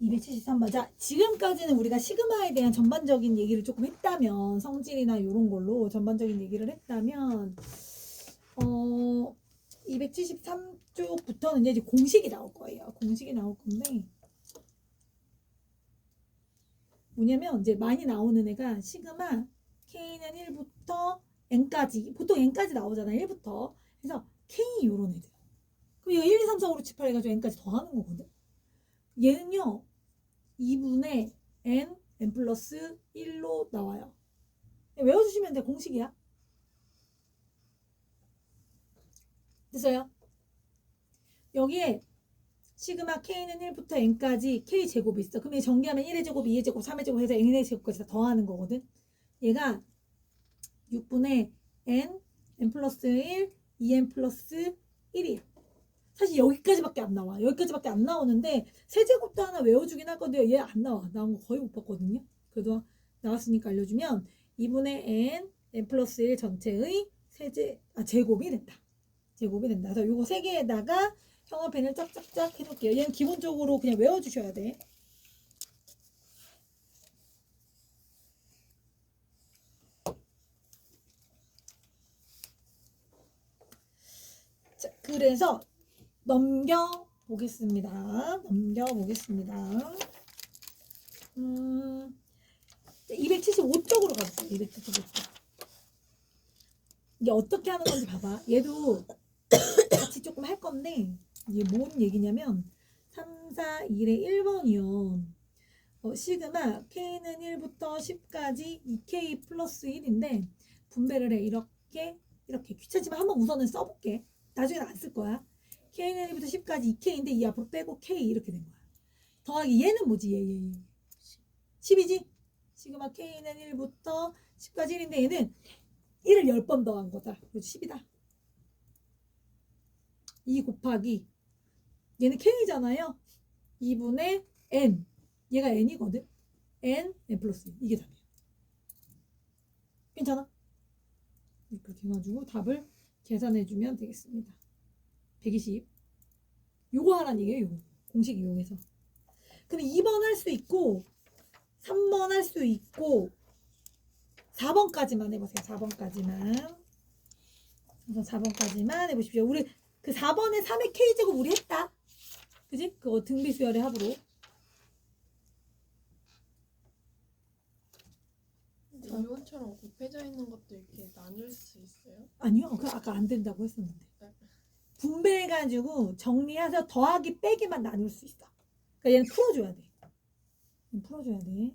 273번. 자, 지금까지는 우리가 시그마에 대한 전반적인 얘기를 조금 했다면, 성질이나 이런 걸로 전반적인 얘기를 했다면, 어, 273쪽부터는 이제 공식이 나올 거예요. 공식이 나올 건데, 뭐냐면, 이제 많이 나오는 애가 시그마 K는 1부터 N까지, 보통 N까지 나오잖아, 1부터. 그래서 K 요런 애들. 그럼 이거 1, 2, 3, 4, 5, 6, 7, 8 해가지고 N까지 더하는 거거든. 얘는요, 2분의 n, n 플러스 1로 나와요. 외워주시면 돼, 공식이야. 됐어요? 여기에 시그마 k는 1부터 n까지 k 제곱이 있어. 그럼 얘 전개하면 1의 제곱, 2의 제곱, 3의 제곱 해서 n의 제곱까지 다 더하는 거거든. 얘가 6분의 n, n 플러스 1, 2n 플러스 1이야. 사실 여기까지밖에 안 나와. 여기까지밖에 안 나오는데 세제곱도 하나 외워주긴 할 건데 얘안 나와. 나온 거 거의 못 봤거든요. 그래도 나왔으니까 알려주면 2분의 n, n 플러스 1 전체의 세제, 아, 제곱이 된다. 제곱이 된다. 그래서 요거 세 개에다가 형아펜을 짝짝짝 해놓을게요. 얘는 기본적으로 그냥 외워주셔야 돼. 자, 그래서 넘겨 보겠습니다. 넘겨 보겠습니다. 음, 275쪽으로 가볼게요. 275쪽. 이게 어떻게 하는 건지 봐봐. 얘도 같이 조금 할 건데 이게 뭔 얘기냐면 3, 4, 1의 1번이요. 어, 시그마 K는 1부터 10까지 2K 플러스 1인데 분배를 해. 이렇게 이렇게 귀찮지만 한번 우선은 써볼게. 나중에는 안쓸 거야. K는 1부터 10까지 2K인데 이 앞으로 빼고 K 이렇게 된 거야. 더하기 얘는 뭐지? 얘, 얘, 얘. 10이지? 시그마 K는 1부터 10까지 1인데 얘는 1을 10번 더한 거다. 그래서 10이다. 2 곱하기 얘는 K잖아요. 2분의 N. 얘가 N이거든. N, N 플러스 1. 이게 답이에요. 괜찮아? 이렇게 해가지고 답을 계산해주면 되겠습니다. 120. 요거 하라는 얘기예요, 요거. 공식 이용해서. 근데 2번 할 수 있고, 3번 할 수 있고, 4번까지만 해보세요. 4번까지만. 우선 4번까지만 해보십시오. 우리 그 4번에 3의 K제곱 우리 했다. 그지? 그거 등비수열의 합으로. 근데 이것처럼 곱해져 있는 것도 이렇게 나눌 수 있어요? 아니요. 그 아까 안 된다고 했었는데. 분배해가지고 정리해서 더하기 빼기만 나눌 수 있어. 그러니까 얘는 풀어줘야 돼. 풀어줘야 돼.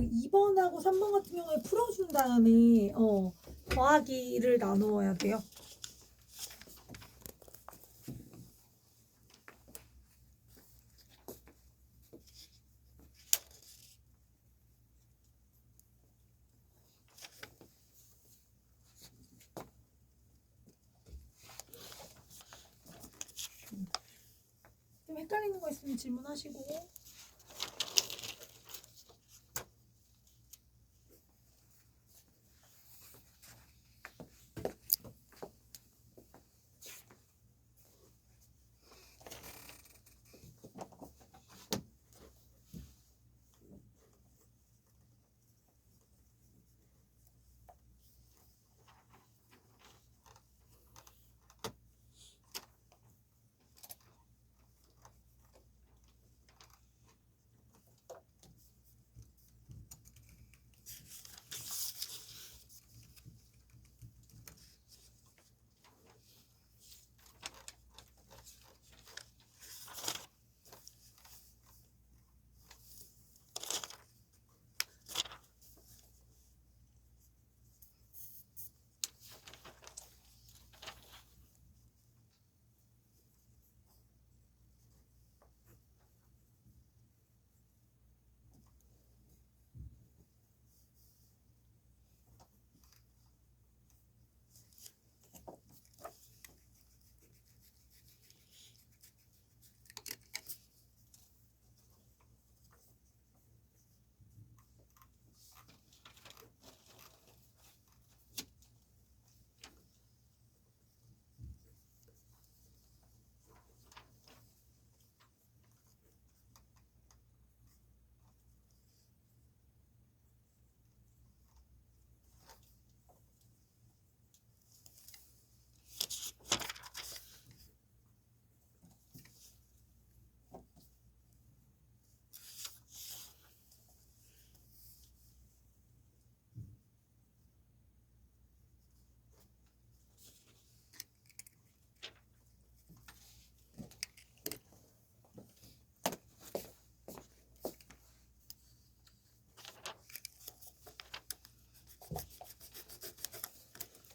그 2번하고 3번 같은 경우에 풀어준 다음에 어, 더하기를 나누어야 돼요. 좀 헷갈리는 거 있으면 질문하시고.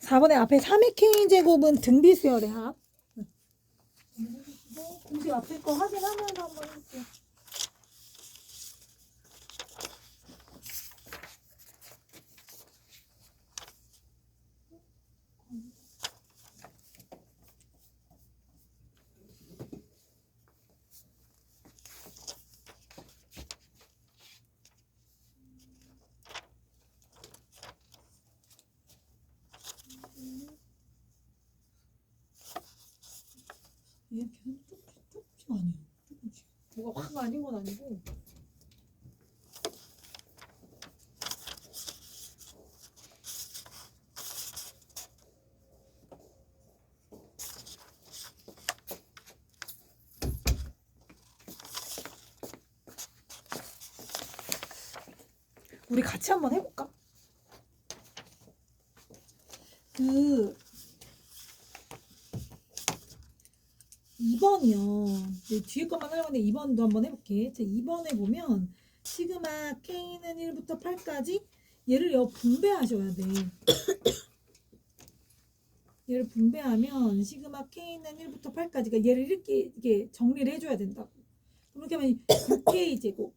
4번에 앞에 3의 K 제곱은 등비수열의 합. 네. 공식 앞에 거 확인하면서 한번 해볼게요. 얘 계속 조금씩 조금씩 아니에요. 조금씩. 뭐가 확 아닌 건 아니고. 우리 같이 한번 해볼까? 그 2번이요. 네, 뒤에 것만 하려고 했는데 2번도 한번 해볼게. 자, 2번에 보면 시그마 K는 1부터 8까지 얘를 여 분배하셔야 돼. 얘를 분배하면 시그마 K는 1부터 8까지 그러니까 얘를 이렇게 이게 정리를 해줘야 된다고. 그렇게 하면 6K 제곱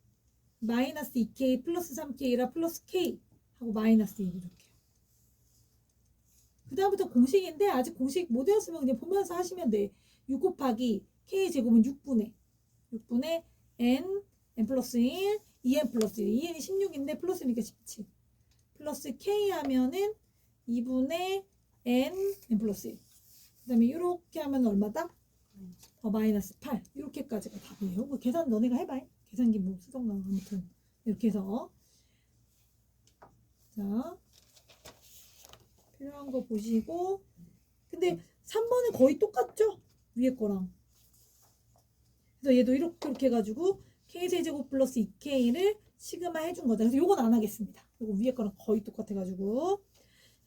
마이너스 2K 플러스 3K라 플러스 K 하고 마이너스 1 이렇게. 그 다음부터 공식인데 아직 공식 못 외웠으면 그냥 보면서 하시면 돼. 6 곱하기 k 제곱은 6분의 6분의 n n 플러스 1 2n 플러스 1 2n이 16인데 플러스니까 17 플러스 k 하면은 2분의 n n 플러스 1 그다음에 이렇게 하면 얼마다? 어, 마이너스 8 이렇게까지가 답이에요. 뭐 계산 너네가 해봐. 계산기 뭐 쓰던가 아무튼 이렇게 해서 자 필요한 거 보시고 근데 3번은 거의 똑같죠? 위에 거랑. 그래서 얘도 이렇게 이렇게 해가지고 k세제곱 플러스 2k를 시그마 해준 거다. 그래서 요건 안 하겠습니다. 요거 위에 거랑 거의 똑같아가지고.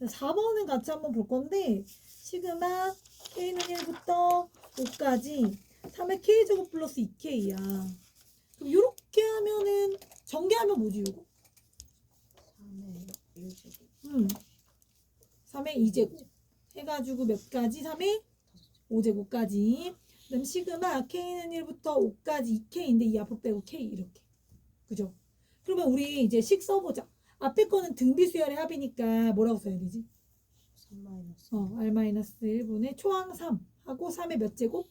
4번은 같이 한번 볼 건데 시그마 k는 1부터 5까지 3의 k제곱 플러스 2k야. 그럼 요렇게 하면은 전개하면 뭐지 요거? 3의 1제곱 음. 3의 2제곱 해가지고 몇 가지? 3의 5제곱까지 그다음 시그마 K는 1부터 5까지 2K인데 이 앞으로 빼고 K 이렇게 그죠? 그러면 우리 이제 식 써보자 앞에 거는 등비수열의 합이니까 뭐라고 써야 되지? 3 마이너스 어, R-1분의 초항 3 하고 3의 몇 제곱?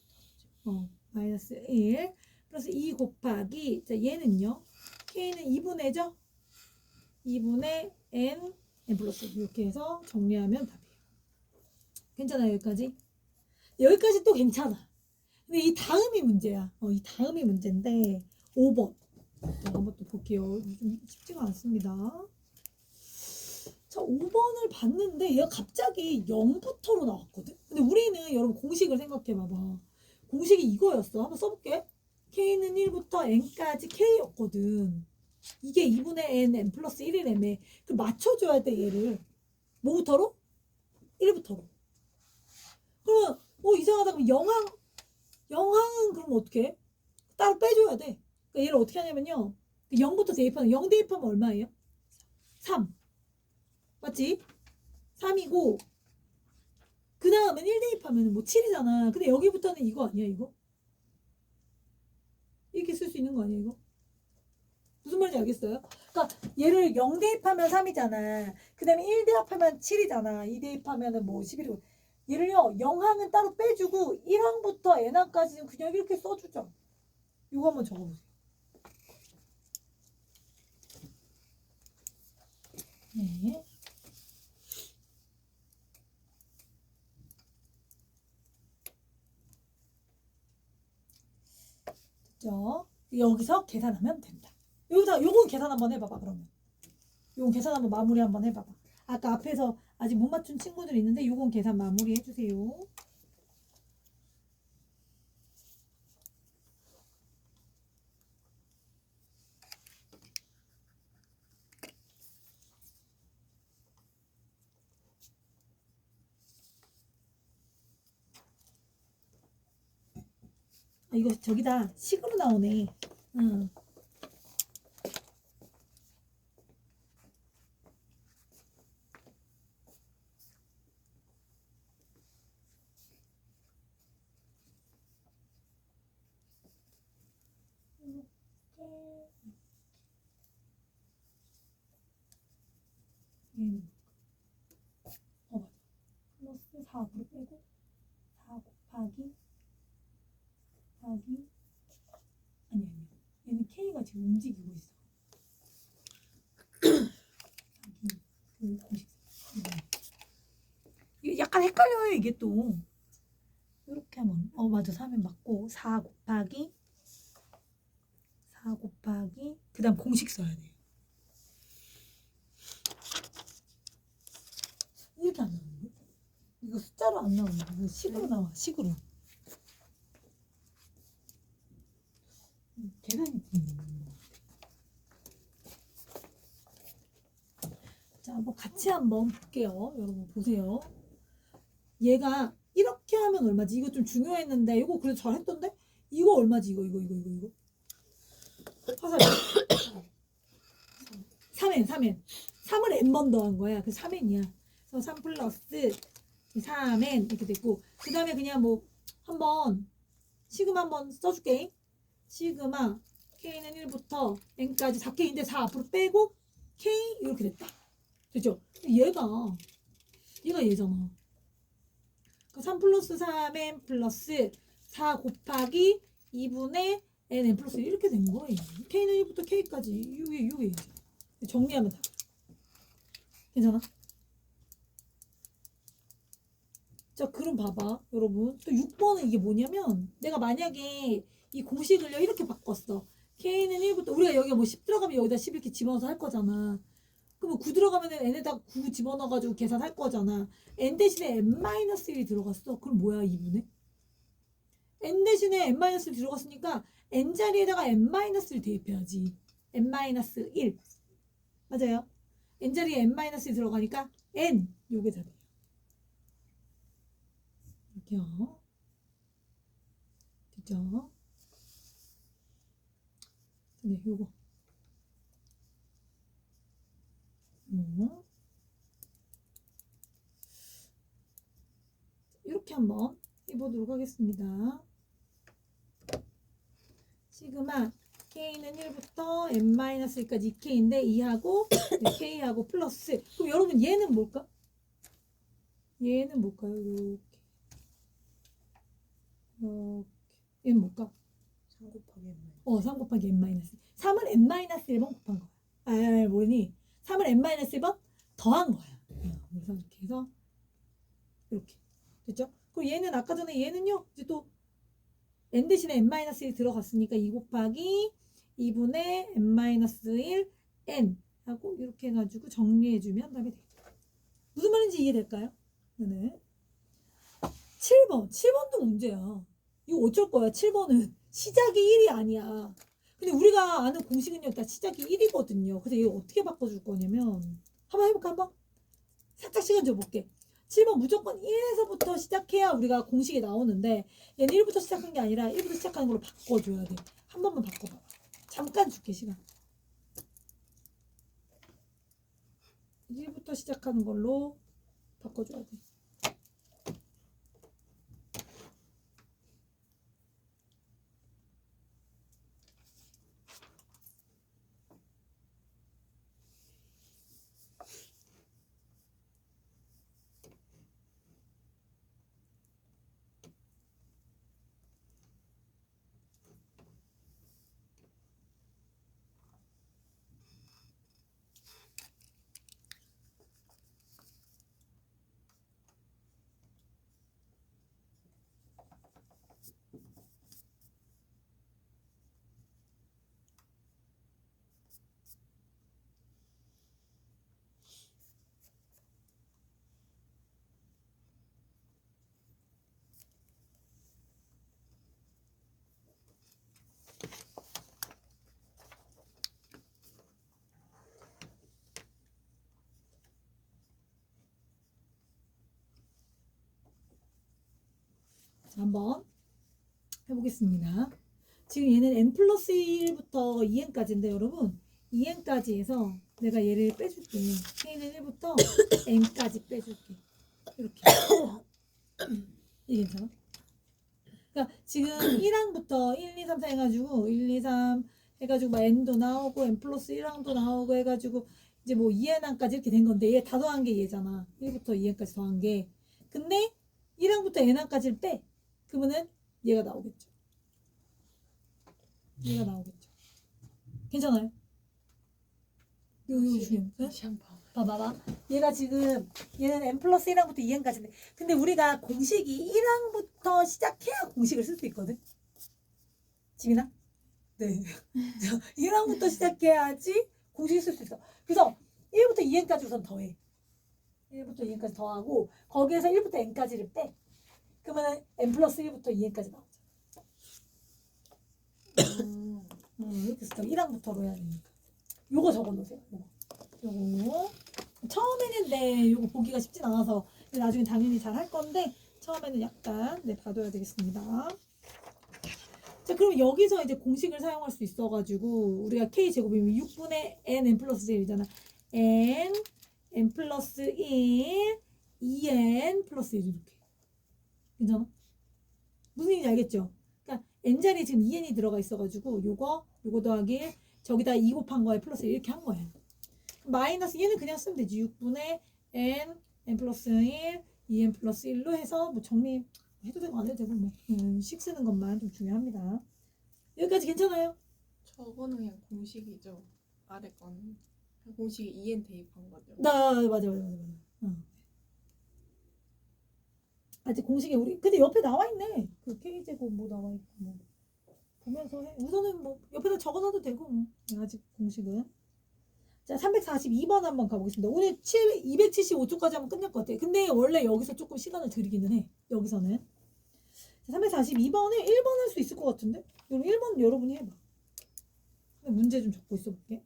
어, 마이너스 1 플러스 2 곱하기 자 얘는요 K는 2분의죠? 2분의 N N 플러스 이렇게 해서 정리하면 답이에요 괜찮아요 여기까지? 여기까지 또 괜찮아 근데 이 다음이 문제야. 어, 이 다음이 문제인데 5번. 자, 한번 또 볼게요. 좀 쉽지가 않습니다. 자 5번을 봤는데 얘가 갑자기 0부터로 나왔거든? 근데 우리는 여러분 공식을 생각해 봐봐. 공식이 이거였어. 한번 써볼게. K는 1부터 N까지 K였거든. 이게 2분의 N, N 플러스 1이라며 그 맞춰줘야 돼 얘를. 뭐부터로? 1부터로. 그러면 어 이상하다. 그럼 영항 영항은 그럼 어떻게 해? 따로 빼줘야 돼 그러니까 얘를 어떻게 하냐면요 0부터 대입하는 0 대입하면 얼마예요? 3 맞지? 3이고 그 다음엔 1 대입하면 뭐 7이잖아 근데 여기부터는 이거 아니야 이거? 이렇게 쓸 수 있는 거 아니야 이거? 무슨 말인지 알겠어요? 그러니까 얘를 0 대입하면 3이잖아. 그 다음에 1 대입하면 7이잖아. 2 대입하면 뭐 11이고. 얘를요, 0항은 따로 빼주고 1항부터 n항까지는 그냥 이렇게 써주죠. 이거 한번 적어보세요. 네. 됐죠? 여기서 계산하면 된다. 여기서 요건 계산 한번 해봐봐 그러면. 요건 계산 한번 마무리 한번 해봐봐. 아까 앞에서 아직 못 맞춘 친구들 있는데 요건 계산 마무리 해주세요. 아, 이거 저기다 식으로 나오네. 응. 얘는 어 맞아. 플러스 4 앞으로 빼고 4 곱하기 곱하기 아니 아니 얘는 K가 지금 움직이고 있어. 곱하기 그 공식 약간 헷갈려요 이게 또. 이렇게 하면. 어 맞아. 3에 맞고 4 곱하기 4 곱하기 그 다음 공식 써야 돼 요 이렇게 안 나오는데? 이거 숫자로 안 나오는데 이거 식으로 나와 식으로 음, 계산이 되네 자, 뭐 같이 한번 볼게요. 여러분 보세요. 얘가 이렇게 하면 얼마지? 이거 좀 중요했는데 이거 그래도 잘 했던데? 이거 얼마지? 이거 이거 이거 이거 이거. 화살. 3n 3n 3을 n번 더한 거야. 그 3n이야. 그래서 3 플러스 3n 이렇게 됐고 그 다음에 그냥 뭐 한번 시그마 한번 써줄게. 시그마 k는 1부터 n까지 4k인데 4 앞으로 빼고 k 이렇게 됐다. 됐죠? 얘가 얘가 얘잖아. 그3 플러스 3n 플러스 4 곱하기 2분의 nn 플러스 이렇게 된 거예요. k는 1부터 k까지 이게 이게 얘죠. 정리하면 다. 괜찮아? 자, 그럼 봐봐, 여러분. 또 6번은 이게 뭐냐면, 내가 만약에 이 공식을요, 이렇게 바꿨어. K는 1부터, 우리가 여기 뭐 10 들어가면 여기다 10 이렇게 집어넣어서 할 거잖아. 그러면 9 들어가면 n에다 9 집어넣어가지고 계산할 거잖아. n 대신에 n-1이 들어갔어. 그럼 뭐야, 2분의? n 대신에 n-1 들어갔으니까 n 자리에다가 n-1 대입해야지. n-1. 맞아요. n 자리에 n-1 들어가니까 n 요게 답이에요. 이렇게요. 됐죠? 네, 요거. 음. 이렇게 한번 해보도록 하겠습니다. 시그마 K는 1부터 n-1까지 2K인데 2하고 K하고 플러스 그럼 여러분 얘는 뭘까? 얘는 뭘까요? 이렇게 이렇게 얘는 뭘까? 3 곱하기 n 어, 3 곱하기 n-. 3을 n-1번 곱한 거야. 아, 아, 모르니? 3을 n-1번 더한 거야. 어, 그래서 이렇게 해서 이렇게. 됐죠? 그리고 얘는 아까 전에 얘는요. 이제 또 n 대신에 n-1 들어갔으니까 2 곱하기 2분의 n-1 n 하고 이렇게 해가지고 정리해주면 답이 되겠다. 무슨 말인지 이해될까요? 네네. 7번. 7번도 문제야. 이거 어쩔 거야? 7번은 시작이 1이 아니야. 근데 우리가 아는 공식은요, 다 시작이 1이거든요. 그래서 이거 어떻게 바꿔줄 거냐면, 한번 해볼까, 한번? 살짝 시간 줘볼게. 7번 무조건 1에서부터 시작해야 우리가 공식이 나오는데, 얘는 1부터 시작한 게 아니라 1부터 시작하는 걸로 바꿔줘야 돼. 한 번만 바꿔봐. 잠깐 줄게, 시간. 1부터 시작하는 걸로 바꿔줘야 돼. 한번 해보겠습니다. 지금 얘는 n 플러스 1부터 2n까지인데 여러분 2n까지 해서 내가 얘를 빼줄게. k는 1부터 n까지 빼줄게. 이렇게. 이게 괜찮아? 그러니까 지금 1항부터 1, 2, 3, 4 해가지고 1, 2, 3 해가지고 막 n도 나오고 n 플러스 1항도 나오고 해가지고 이제 뭐 2n항까지 이렇게 된 건데 얘 다 더한 게 얘잖아. 1부터 2n까지 더한 게. 근데 1항부터 n항까지를 빼. 그러면은 얘가 나오겠죠. 얘가 나오겠죠. 괜찮아요? 중요해. 네? 다시 한번. 봐봐봐. 얘가 지금 얘는 n 플러스 1항부터 2항까지인데 근데 우리가 공식이 1항부터 시작해야 공식을 쓸 수 있거든. 지민아? 네. 1항부터 시작해야지 공식을 쓸 수 있어. 그래서 1부터 2n까지 우선 더해. 1부터 2n까지 더하고 거기에서 1부터 n까지를 빼. 그러면 n 플러스 1부터 2n까지 나오죠. 음. 음, 이렇게 쓰죠. 1항부터로 해야 되니까. 요거 적어놓으세요. 요거. 요거. 처음에는 네, 요거 보기가 쉽진 않아서 나중에 당연히 잘 할 건데 처음에는 약간 네, 봐둬야 되겠습니다. 자, 그럼 여기서 이제 공식을 사용할 수 있어가지고 우리가 k 제곱이면 6분의 n n 플러스 1이잖아. n n 플러스 1 2n 플러스 1 이렇게. 괜찮아? 무슨 얘기인지 알겠죠? 그러니까 n 자리에 지금 2n이 들어가 있어가지고 요거 요거 더하기 1 저기다 2 곱한 거에 플러스 1 이렇게 한 거예요. 마이너스 얘는 그냥 쓰면 되지. 6분의 n n 플러스 1 2n 플러스 1로 해서 뭐 정리 해도 되고 안 해도 되고 뭐 음, 식 쓰는 것만 좀 중요합니다. 여기까지 괜찮아요? 저거는 그냥 공식이죠. 아래 그냥 공식에 2n 대입한 거죠. 나 맞아 맞아 맞아 맞아. 어. 아직 공식에 우리 근데 옆에 나와 있네. 그 k 제곱 뭐 나와 있고 뭐 보면서 해. 우선은 뭐 옆에다 적어놔도 되고 뭐 아직 공식은. 자 342번 한번 가보겠습니다. 오늘 7, 275초까지 하면 끝날 것 같아요. 근데 원래 여기서 조금 시간을 들이기는 해. 여기서는. 자, 342번에 1번 할 수 있을 것 같은데? 그럼 1번 여러분이 해봐. 문제 좀 적고 있어 볼게.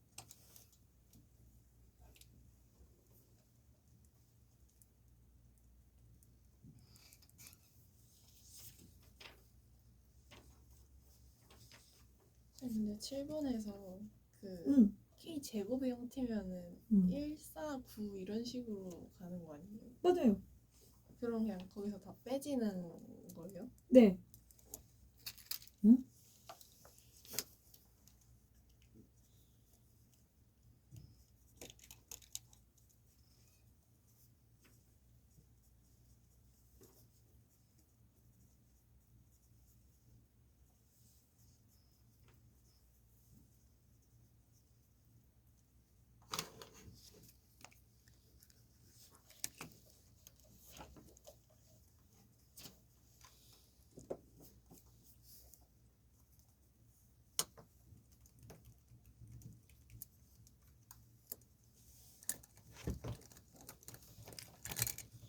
근데 7번에서 그 응. k 제곱의 형태면은 응. 1, 4, 9 이런 식으로 가는 거 아니에요? 맞아요. 그럼 그냥 거기서 다 빼지는 거예요? 네. 응?